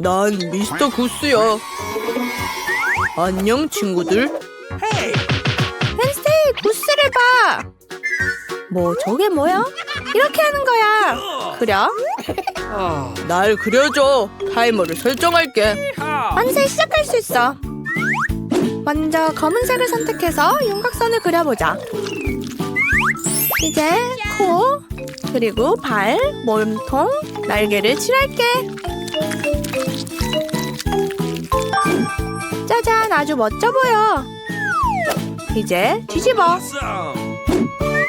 난 미스터 구스야. 안녕 친구들. 웬스데이 구스를 봐. 뭐 저게 뭐야? 이렇게 하는 거야. 그려? 날 그려줘. 타이머를 설정할게. 완세 시작할 수 있어. 먼저 검은색을 선택해서 윤곽선을 그려보자. 이제 코, 그리고 발, 몸통, 날개를 칠할게. 짜잔, 아주 멋져 보여. 이제 뒤집어.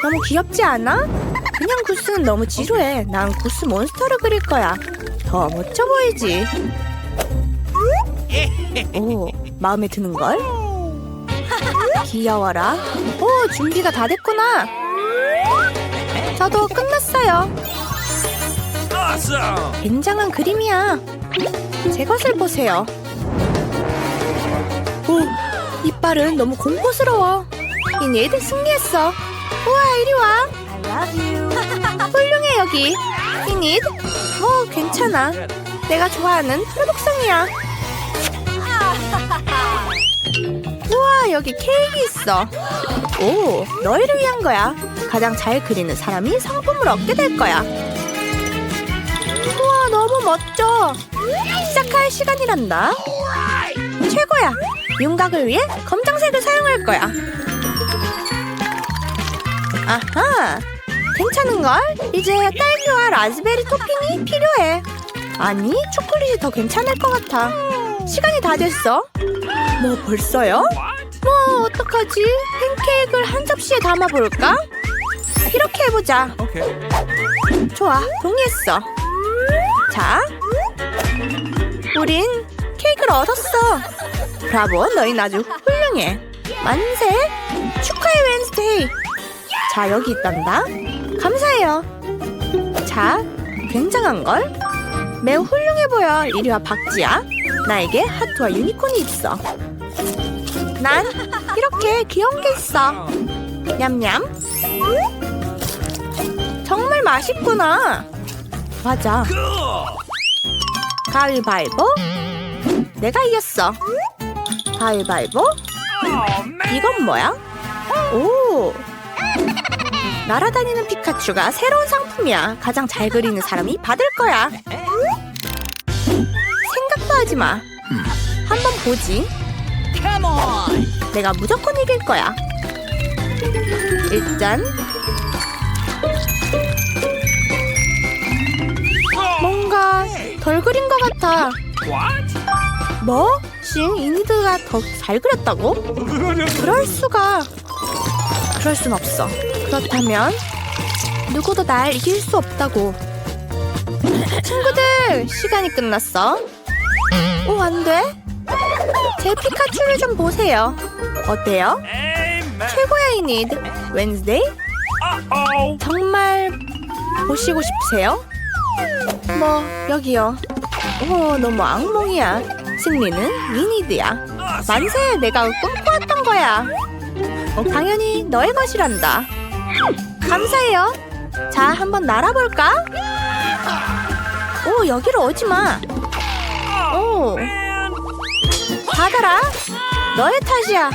너무 귀엽지 않아? 그냥 구스는 너무 지루해. 난 구스 몬스터를 그릴 거야. 더 멋져 보이지. 오, 마음에 드는걸? 귀여워라. 오, 준비가 다 됐구나. 저도 끝났어요. 굉장한 그림이야. 제 것을 보세요. 오, 이빨은 너무 공포스러워. 이니드 승리했어. 우와, 이리 와. 훌륭해, 여기. 이니드. 뭐, 괜찮아. 내가 좋아하는 프로독성이야. 우와 여기 케이크 있어 오 너희를 위한 거야 가장 잘 그리는 사람이 상품을 얻게 될 거야 우와 너무 멋져 시작할 시간이란다 최고야 윤곽을 위해 검정색을 사용할 거야 아하 괜찮은걸? 이제 딸기와 라즈베리 토핑이 필요해 아니 초콜릿이 더 괜찮을 것 같아 시간이 다 됐어 뭐 벌써요? 뭐 어떡하지? 팬케이크를 한 접시에 담아볼까? 이렇게 해보자. 좋아, 동의했어. 자, 우린 케이크를 얻었어. 브라보, 너희 아주 훌륭해. 만세! 축하해, 웬스데이. 자, 여기 있단다. 감사해요. 자, 굉장한걸? 매우 훌륭해 보여. 이리 와, 박지야. 나에게 하트와 유니콘이 있어. 난 이렇게 귀여운 게 있어. 냠냠. 정말 맛있구나. 맞아. 가위바위보. 내가 이겼어. 가위바위보. 이건 뭐야? 오. 날아다니는 피카츄가 새로운 상품이야. 가장 잘 그리는 사람이 받을 거야. 생각도 하지 마. 한번 보지. 내가 무조건 이길 거야. 일단 뭔가 덜 그린 것 같아. 뭐? 신 이니드가 더 잘 그렸다고? 그럴 수가. 그럴 순 없어. 그렇다면 누구도 날 이길 수 없다고. 친구들 시간이 끝났어. 오, 안 돼? 제 피카츄를 좀 보세요. 어때요? 최고야 이니드. 웬즈데이? 정말 보시고 싶으세요? 뭐 여기요. 오 너무 악몽이야. 승리는 위니드야. 만세 내가 꿈꿔왔던 거야. 어, 당연히 너의 것이란다. 감사해요. 자 한번 날아볼까? 오 여기로 오지 마. 오 받아라. 너의 탓이야.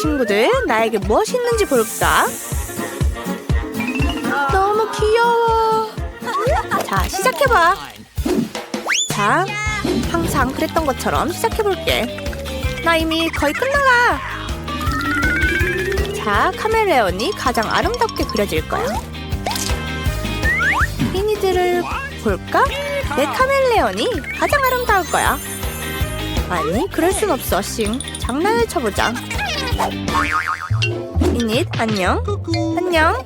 친구들, 나에게 무엇이 있는지 볼까? 너무 귀여워. 자, 시작해봐. 자, 항상 그랬던 것처럼 시작해볼게. 나 이미 거의 끝나가. 자, 카멜레온이 가장 아름답게 그려질 거야. 미니들을 볼까? 내 카멜레온이 가장 아름다울 거야. 아니, 그럴 순 없어, 싱. 장난을 쳐보자. 이닛, 안녕. 안녕.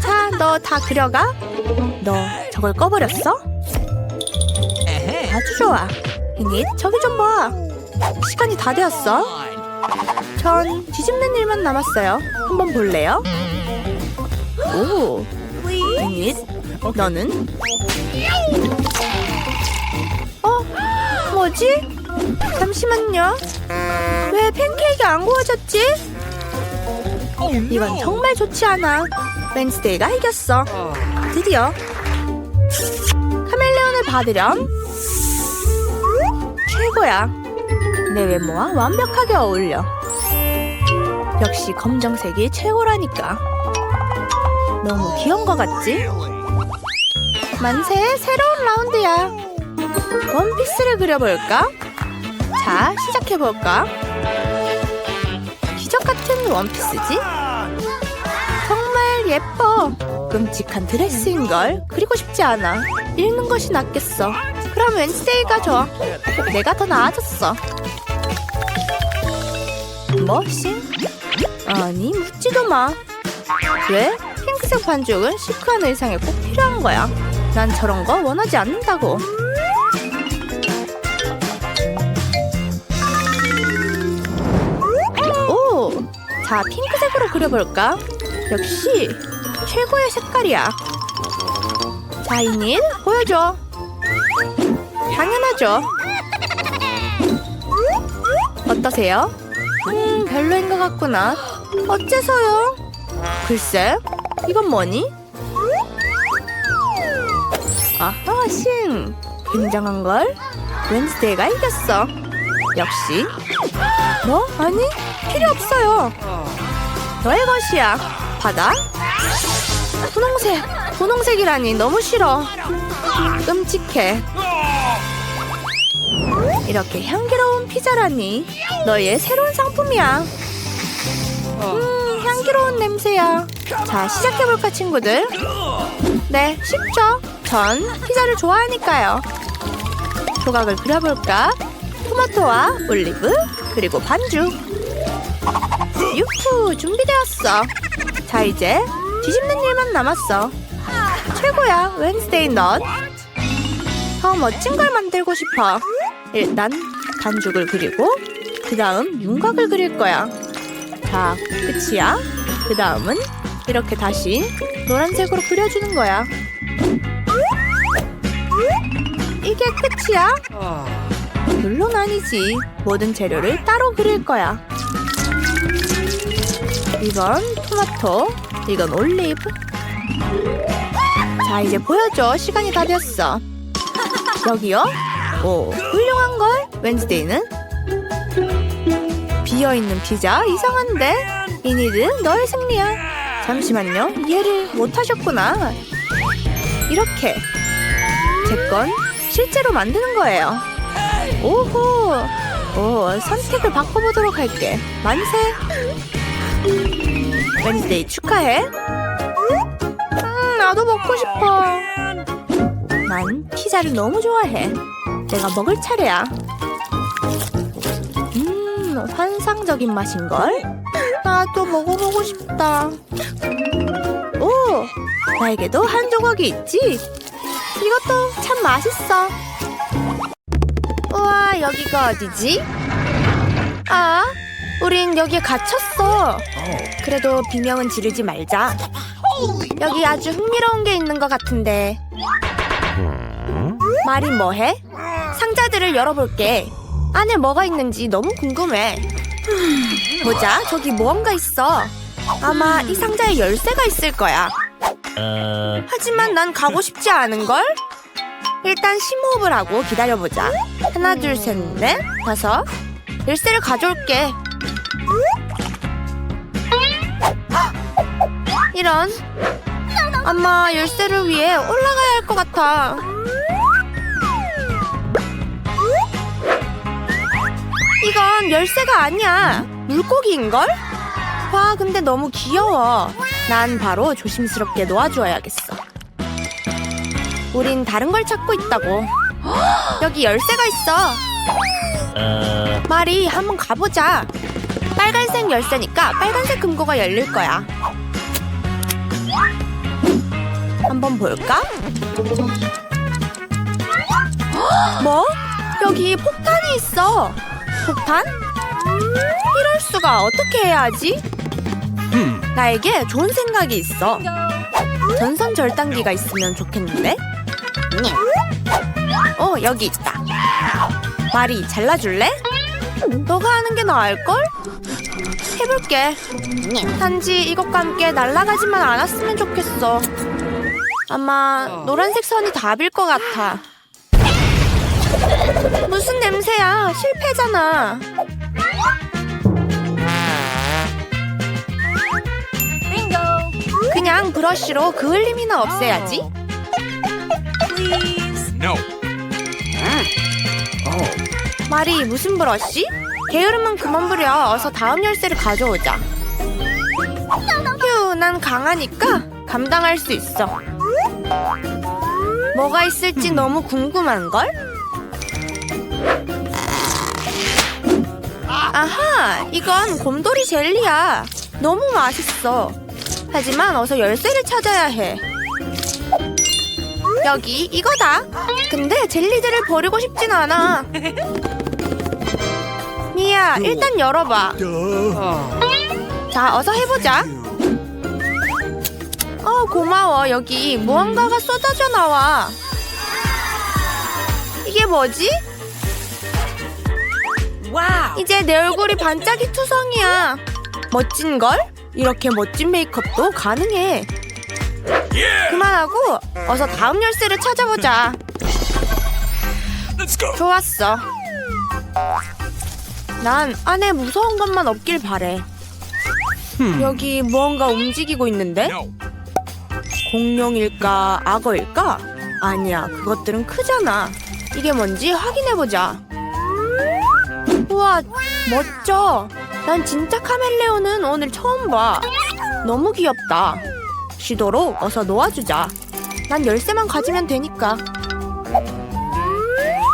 자, 너 다 그려가? 너 저걸 꺼버렸어? 아주 좋아. 이닛, 저기 좀 봐. 시간이 다 되었어. 전 뒤집는 일만 남았어요. 한번 볼래요? 오, 이닛, 너는? 어? 뭐지? 잠시만요. 왜 팬케이크 안 구워졌지? 이건 정말 좋지 않아. 웬스데이가 이겼어. 드디어 받으렴. 최고야. 내 외모와 완벽하게 어울려. 역시 검정색이 최고라니까. 너무 귀여운 것 같지? 만세 새로운 라운드야. 원피스를 그려볼까? 자, 시작해볼까? 기적 같은 원피스지? 정말 예뻐. 끔찍한 드레스인걸. 그리고 싶지 않아. 읽는 것이 낫겠어. 그럼 웬스데이가 좋아. 내가 더 나아졌어. 뭐, 싱? 아니, 묻지도 마. 왜? 핑크색 반죽은 시크한 의상에 꼭 필요한 거야. 난 저런 거 원하지 않는다고. 오! 자, 핑크색으로 그려볼까? 역시 최고의 색깔이야. 자, 이닐 보여줘. 당연하죠. 어떠세요? 음, 별로인 것 같구나. 어째서요? 글쎄, 이건 뭐니? 아하, 싱. 굉장한걸? 웬스데이가 이겼어. 역시. 뭐? 아니, 필요 없어요. 너의 것이야. 받아. 분홍색. 분홍색이라니 너무 싫어. 끔찍해. 이렇게 향기로운 피자라니. 너의 새로운 상품이야. 음, 향기로운 냄새야. 자, 시작해볼까, 친구들? 네, 쉽죠? 전 피자를 좋아하니까요. 조각을 그려볼까? 토마토와 올리브, 그리고 반죽. 유후, 준비되었어. 자, 이제 뒤집는 일만 남았어. 최고야, 웬스데이 넌. 더 멋진 걸 만들고 싶어. 일단 반죽을 그리고 그 다음 윤곽을 그릴 거야. 자, 끝이야. 그 다음은 이렇게 다시 노란색으로 그려주는 거야. 이게 끝이야? 물론 아니지. 모든 재료를 따로 그릴 거야. 이건 토마토, 이건 올리브. 자, 이제 보여줘. 시간이 다 됐어. 여기요? 오, 훌륭한 걸. 웬즈데이는 비어 있는 피자 이상한데. 이니드 너의 승리야. 잠시만요. 이해를 못 하셨구나. 이렇게 제 건 실제로 만드는 거예요. 오호. 오, 선택을 바꿔보도록 할게. 만세. 웬즈데이 축하해. 음, 나도 먹고 싶어. 난 피자를 너무 좋아해. 내가 먹을 차례야. 음, 환상적인 맛인걸? 나도 먹어보고 싶다. 오, 나에게도 한 조각이 있지? 이것도 참 맛있어. 우와, 여기가 어디지? 아, 우린 여기에 갇혔어. 그래도 비명은 지르지 말자. 여기 아주 흥미로운 게 있는 것 같은데. 말이 뭐해? 상자들을 열어볼게. 안에 뭐가 있는지 너무 궁금해. 보자, 저기 무언가 있어. 아마 이 상자에 열쇠가 있을 거야. 하지만 난 가고 싶지 않은걸? 일단 심호흡을 하고 기다려보자. 하나, 둘, 셋, 넷, 다섯. 열쇠를 가져올게. 이런. 아마 열쇠를 위해 올라가야 할 것 같아. 이건 열쇠가 아니야. 물고기인걸? 와, 근데 너무 귀여워. 난 바로 조심스럽게 놓아주어야겠어. 우린 다른 걸 찾고 있다고. 여기 열쇠가 있어. 마리, 한번 가보자. 빨간색 열쇠니까 빨간색 금고가 열릴 거야. 한번 볼까? 뭐? 여기 폭탄이 있어. 폭탄? 이럴 수가 어떻게 해야 하지? 나에게 좋은 생각이 있어. 전선 절단기가 있으면 좋겠는데? 어, 여기 있다. 마리, 잘라줄래? 너가 하는 게 나을걸? 해볼게. 단지 이것과 함께 날아가지만 않았으면 좋겠어. 아마 노란색 선이 답일 것 같아. 무슨 냄새야? 실패잖아. 그냥 브러쉬로 그 흘림이나 없애야지. No. 말이 무슨 브러쉬? 게으름은 그만 부려. 어서 다음 열쇠를 가져오자. 휴, 난 강하니까 감당할 수 있어. 뭐가 있을지 너무 궁금한걸? 아하, 이건 곰돌이 젤리야. 너무 맛있어. 하지만 어서 열쇠를 찾아야 해. 여기 이거다. 근데 젤리들을 버리고 싶진 않아. 미야, 일단 열어봐. 자, 어서 해보자. 어, 고마워. 여기 무언가가 쏟아져 나와. 이게 뭐지? 이제 내 얼굴이 반짝이 투성이야. 멋진 걸? 이렇게 멋진 메이크업도 가능해. 그만하고 어서 다음 열쇠를 찾아보자. 좋았어. 난 안에 무서운 것만 없길 바래. 여기 무언가 움직이고 있는데? 공룡일까, 악어일까? 아니야, 그것들은 크잖아. 이게 뭔지 확인해보자. 우와, 멋져. 난 진짜 카멜레온은 오늘 처음 봐. 너무 귀엽다. 쉬도록 어서 놓아주자. 난 열쇠만 가지면 되니까.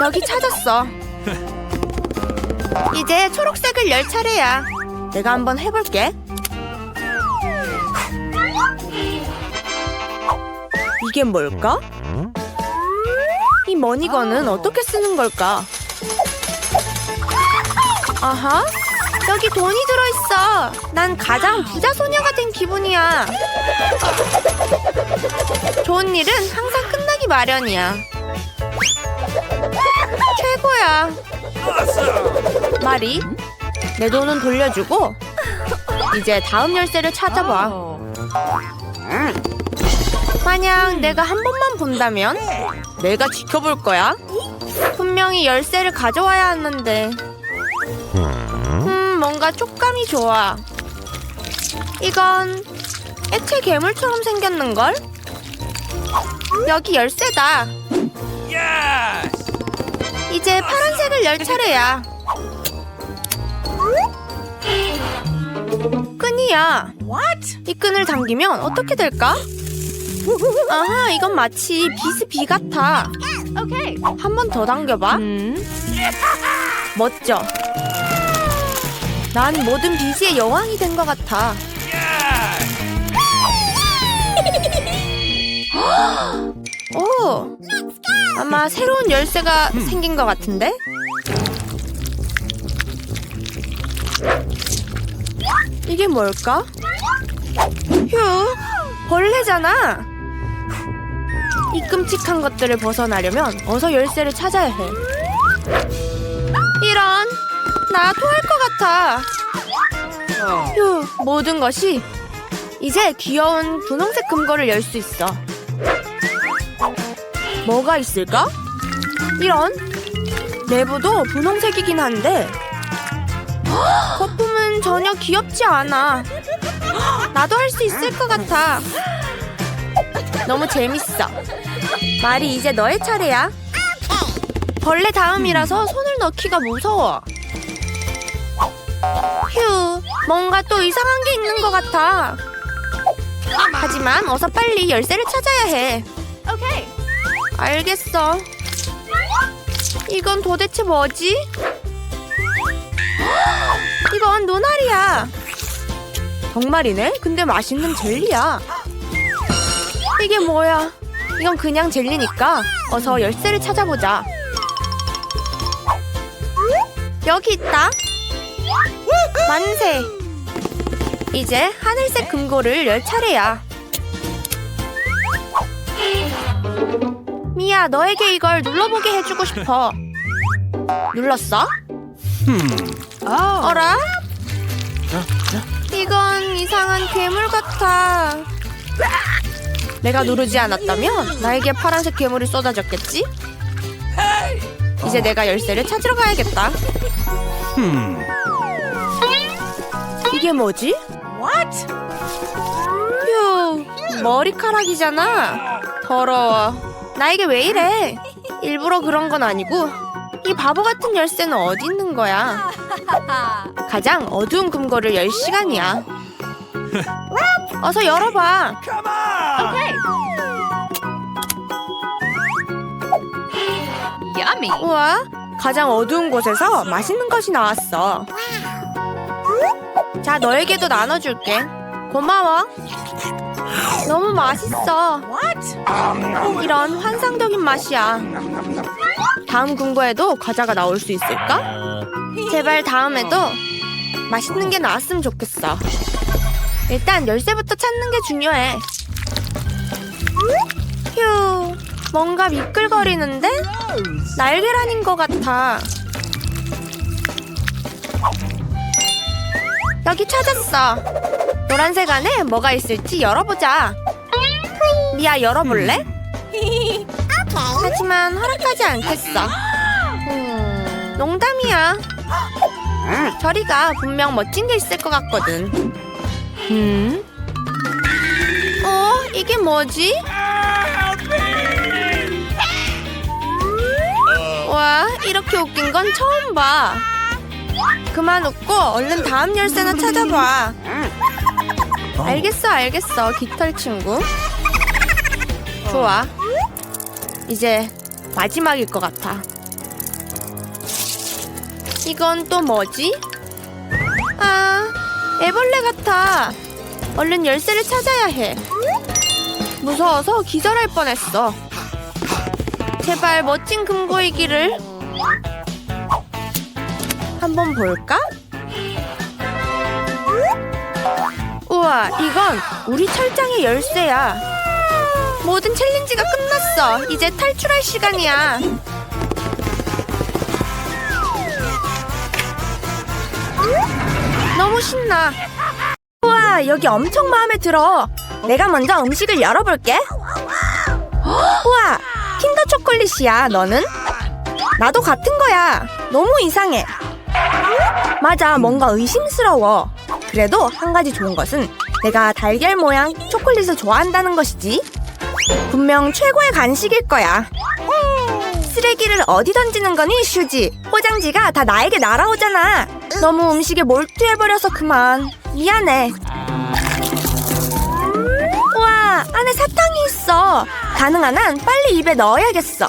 여기 찾았어. 이제 초록색을 열 차례야. 내가 한번 해볼게. 이게 뭘까? 이 머니건은 어떻게 쓰는 걸까? 아하, 여기 돈이 들어있어. 난 가장 부자 소녀가 된 기분이야. 좋은 일은 항상 끝나기 마련이야. 최고야. 마리, 내 돈은 돌려주고 이제 다음 열쇠를 찾아봐. 만약 내가 한 번만 본다면 내가 지켜볼 거야. 분명히 열쇠를 가져와야 하는데. 음, 뭔가 촉감이 좋아. 이건 액체 괴물처럼 생겼는걸? 여기 열쇠다. 이제 파란색을 열 차례야. 끈이야. 이 끈을 당기면 어떻게 될까? 아하, 이건 마치 비스비 같아. 한 번 더 당겨봐. 멋져. 난 모든 비스의 여왕이 된 것 같아. 오, 아마 새로운 열쇠가 생긴 것 같은데? 이게 뭘까? 휴, 벌레잖아. 이 끔찍한 것들을 벗어나려면 어서 열쇠를 찾아야 해. 이런, 나 토할 것 같아. 휴, 모든 것이 이제 귀여운 분홍색 금고를 열 수 있어. 뭐가 있을까? 이런 내부도 분홍색이긴 한데 거품은 전혀 귀엽지 않아. 나도 할 수 있을 것 같아. 너무 재밌어. 말이 이제 너의 차례야. 벌레 다음이라서 손을 넣기가 무서워. 휴, 뭔가 또 이상한 게 있는 것 같아. 하지만 어서 빨리 열쇠를 찾아야 해. 알겠어. 이건 도대체 뭐지? 이건 눈알이야. 정말이네? 근데 맛있는 젤리야. 이게 뭐야? 이건 그냥 젤리니까 어서 열쇠를 찾아보자. 여기 있다. 만세. 이제 하늘색 금고를 열 차례야. 미야, 너에게 이걸 눌러보게 해주고 싶어. 눌렀어? 어라? 이건 이상한 괴물 같아. 내가 누르지 않았다면 나에게 파란색 괴물이 쏟아졌겠지? 이제 내가 열쇠를 찾으러 가야겠다. 이게 뭐지? What? 휴, 머리카락이잖아. 더러워. 나에게 왜 이래? 일부러 그런 건 아니고 이 바보 같은 열쇠는 어디 있는 거야? 가장 어두운 금고를 열 시간이야. 어서 열어봐. Come on! 우와, 가장 어두운 곳에서 맛있는 것이 나왔어. 자, 너에게도 나눠줄게. 고마워. 너무 맛있어. 이런 환상적인 맛이야. 다음 금고에도 과자가 나올 수 있을까? 제발 다음에도 맛있는 게 나왔으면 좋겠어. 일단 열쇠부터 찾는 게 중요해. 휴, 뭔가 미끌거리는데? 날계란인 것 같아. 여기 찾았어. 노란색 안에 뭐가 있을지 열어보자. 미아 열어볼래? 하지만 허락하지 않겠어. 음, 농담이야. 저리가 분명 멋진 게 있을 것 같거든. 음? 어? 이게 뭐지? 와, 이렇게 웃긴 건 처음 봐. 그만 웃고 얼른 다음 열쇠나 찾아봐. 알겠어, 알겠어, 깃털 친구. 좋아. 이제 마지막일 것 같아. 이건 또 뭐지? 아, 애벌레 같아. 얼른 열쇠를 찾아야 해. 무서워서 기절할 뻔했어. 제발 멋진 금고이기를. 한번 볼까? 우와, 이건 우리 철장의 열쇠야. 모든 챌린지가 끝났어. 이제 탈출할 시간이야. 너무 신나. 우와, 여기 엄청 마음에 들어. 내가 먼저 음식을 열어볼게. 우와, 킨더 초콜릿이야. 너는? 나도 같은 거야. 너무 이상해. 맞아, 뭔가 의심스러워. 그래도 한 가지 좋은 것은 내가 달걀 모양 초콜릿을 좋아한다는 것이지. 분명 최고의 간식일 거야. 쓰레기를 어디 던지는 거니, 슈지? 포장지가 다 나에게 날아오잖아. 너무 음식에 몰두해버려서 그만. 미안해. 우와, 안에 사탕이 있어. 가능한 한 빨리 입에 넣어야겠어.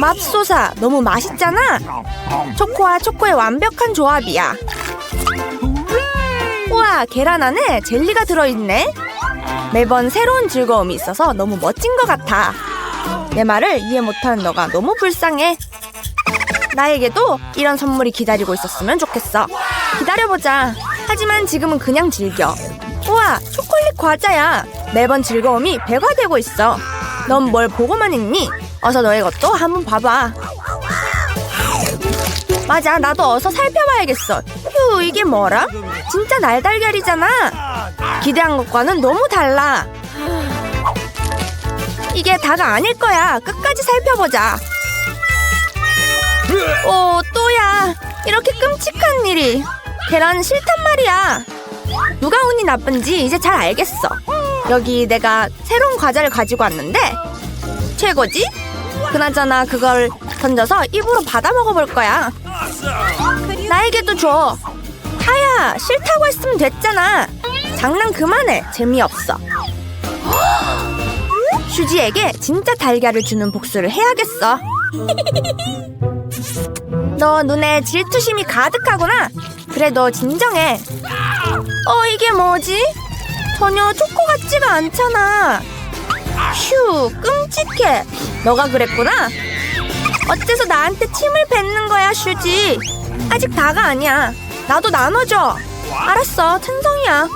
맙소사, 너무 맛있잖아. 초코와 초코의 완벽한 조합이야. 우와, 계란 안에 젤리가 들어있네. 매번 새로운 즐거움이 있어서 너무 멋진 것 같아. 내 말을 이해 못하는 너가 너무 불쌍해. 나에게도 이런 선물이 기다리고 있었으면 좋겠어. 기다려보자. 하지만 지금은 그냥 즐겨. 우와, 초콜릿 과자야. 매번 즐거움이 배가 되고 있어. 넌 뭘 보고만 있니? 어서 너의 것도 한번 봐봐. 맞아, 나도 어서 살펴봐야겠어. 휴, 이게 뭐라? 진짜 날달걀이잖아. 기대한 것과는 너무 달라. 이게 다가 아닐 거야. 끝까지 살펴보자. 오, 또야. 이렇게 끔찍한 일이. 계란 싫단 말이야. 누가 운이 나쁜지 이제 잘 알겠어. 여기 내가 새로운 과자를 가지고 왔는데 최고지? 그나저나 그걸 던져서 입으로 받아 먹어볼 거야. 나에게도 줘. 하야, 싫다고 했으면 됐잖아. 장난 그만해. 재미없어. 슈지에게 진짜 달걀을 주는 복수를 해야겠어. 너 눈에 질투심이 가득하구나. 그래, 너 진정해. 어, 이게 뭐지? 전혀 초코 같지가 않잖아. 휴, 끔찍해. 너가 그랬구나. 어째서 나한테 침을 뱉는 거야, 슈지? 아직 다가 아니야. 나도 나눠줘. 알았어, 천성이야.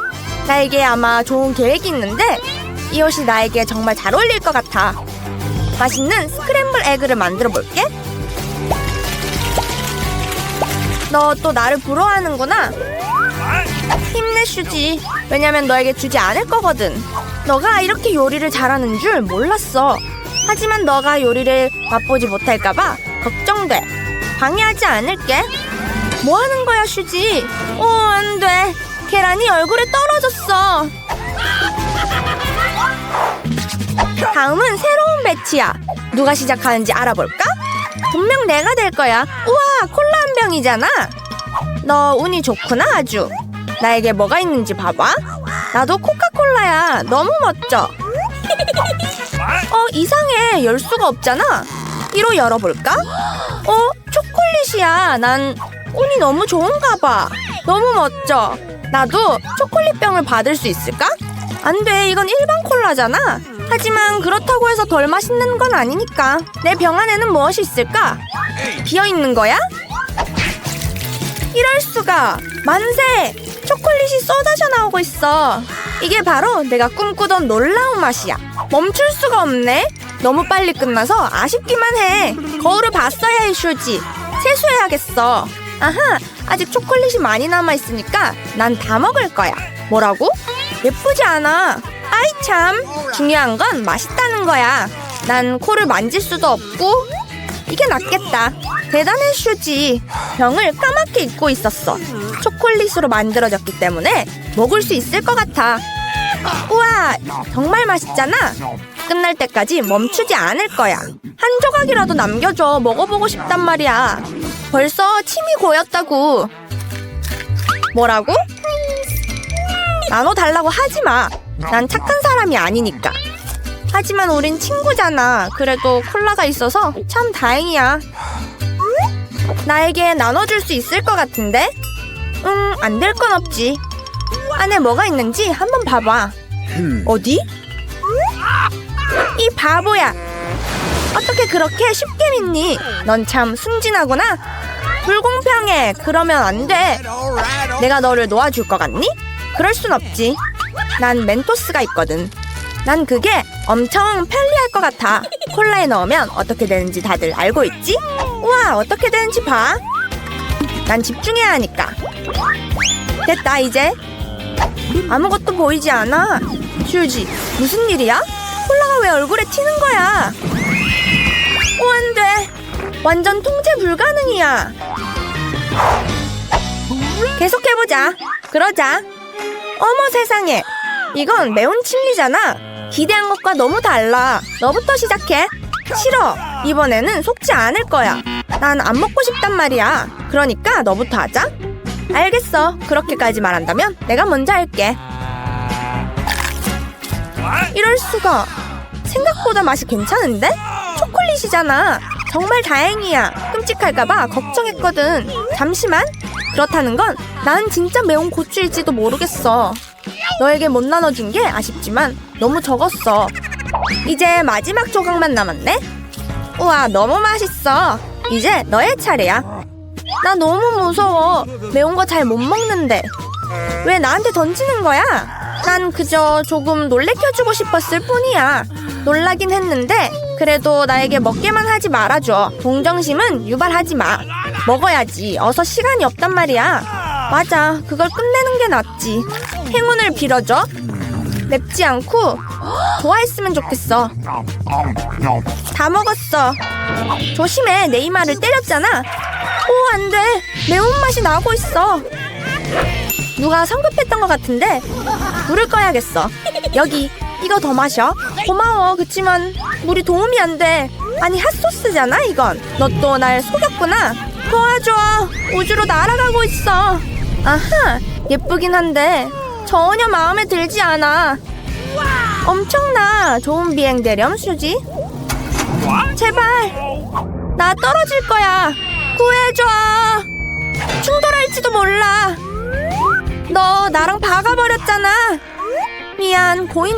나에게 아마 좋은 계획이 있는데 이 옷이 나에게 정말 잘 어울릴 것 같아. 맛있는 스크램블 에그를 만들어 볼게. 너 또 나를 부러워하는구나. 힘내 슈지. 왜냐면 너에게 주지 않을 거거든. 너가 이렇게 요리를 잘하는 줄 몰랐어. 하지만 너가 요리를 맛보지 못할까봐 걱정돼. 방해하지 않을게. 뭐 하는 거야, 슈지? 오, 안 돼. 계란이 얼굴에 떨어졌어. 다음은 새로운 배치야. 누가 시작하는지 알아볼까? 분명 내가 될 거야. 우와, 콜라 한 병이잖아. 너 운이 좋구나, 아주. 나에게 뭐가 있는지 봐봐. 나도 코카콜라야. 너무 멋져. 어, 이상해. 열 수가 없잖아. 이로 열어볼까? 어, 초콜릿이야. 난 운이 너무 좋은가 봐. 너무 멋져. 나도 초콜릿병을 받을 수 있을까? 안 돼. 이건 일반 콜라잖아. 하지만 그렇다고 해서 덜 맛있는 건 아니니까. 내 병 안에는 무엇이 있을까? 비어 있는 거야? 이럴 수가. 만세! 초콜릿이 쏟아져 나오고 있어. 이게 바로 내가 꿈꾸던 놀라운 맛이야. 멈출 수가 없네. 너무 빨리 끝나서 아쉽기만 해. 거울을 봤어야 해, 슈지. 세수해야겠어. 아하, 아직 초콜릿이 많이 남아 있으니까 난 다 먹을 거야. 뭐라고? 예쁘지 않아. 아이 참. 중요한 건 맛있다는 거야. 난 코를 만질 수도 없고 이게 낫겠다. 대단해 슈지. 병을 까맣게 잊고 있었어. 초콜릿으로 만들어졌기 때문에 먹을 수 있을 것 같아. 우와, 정말 맛있잖아. 끝날 때까지 멈추지 않을 거야. 한 조각이라도 남겨줘. 먹어보고 싶단 말이야. 벌써 침이 고였다고. 뭐라고? 나눠 달라고 하지 마. 난 착한 사람이 아니니까. 하지만 우린 친구잖아. 그래도 콜라가 있어서 참 다행이야. 나에게 나눠줄 수 있을 것 같은데? 음, 안될 건 없지. 안에 뭐가 있는지 한번 봐봐. 어디? 이 바보야. 어떻게 그렇게 쉽게 믿니? 넌 참 순진하구나. 불공평해. 그러면 안 돼. 내가 너를 놓아줄 것 같니? 그럴 순 없지. 난 멘토스가 있거든. 난 그게 엄청 편리할 것 같아. 콜라에 넣으면 어떻게 되는지 다들 알고 있지? 우와, 어떻게 되는지 봐. 난 집중해야 하니까. 됐다, 이제. 아무것도 보이지 않아. 슈지, 무슨 일이야? 콜라가 왜 얼굴에 튀는 거야? 오, 안 돼. 완전 통제 불가능이야. 계속해보자. 그러자. 어머 세상에. 이건 매운 칠리잖아. 기대한 것과 너무 달라. 너부터 시작해. 싫어. 이번에는 속지 않을 거야. 난 안 먹고 싶단 말이야. 그러니까 너부터 하자. 알겠어. 그렇게까지 말한다면 내가 먼저 할게. 이럴 수가. 생각보다 맛이 괜찮은데? 초콜릿이잖아. 정말 다행이야. 끔찍할까봐 걱정했거든. 잠시만. 그렇다는 건 난 진짜 매운 고추일지도 모르겠어. 너에게 못 나눠준 게 아쉽지만 너무 적었어. 이제 마지막 조각만 남았네? 우와, 너무 맛있어. 이제 너의 차례야. 나 너무 무서워. 매운 거 잘 못 먹는데. 왜 나한테 던지는 거야? 난 그저 조금 놀래켜주고 싶었을 뿐이야. 놀라긴 했는데, 그래도 나에게 먹게만 하지 말아줘. 동정심은 유발하지 마. 먹어야지. 어서 시간이 없단 말이야. 맞아. 그걸 끝내는 게 낫지. 행운을 빌어줘. 맵지 않고 좋아했으면 좋겠어. 다 먹었어. 조심해. 내 이마를 때렸잖아. 오, 안 돼. 매운맛이 나고 있어. 누가 성급했던 것 같은데 물을 꺼야겠어. 여기 이거 더 마셔. 고마워. 그치만 물이 도움이 안 돼. 아니 핫소스잖아 이건. 너 또 날 속였구나. 도와줘. 우주로 날아가고 있어. 아하 예쁘긴 한데 전혀 마음에 들지 않아. 엄청나. 좋은 비행 되렴 수지. 제발 나 떨어질 거야. 구해줘. 충돌할지도 몰라. 너 나랑 박아버렸잖아. 미안, 고인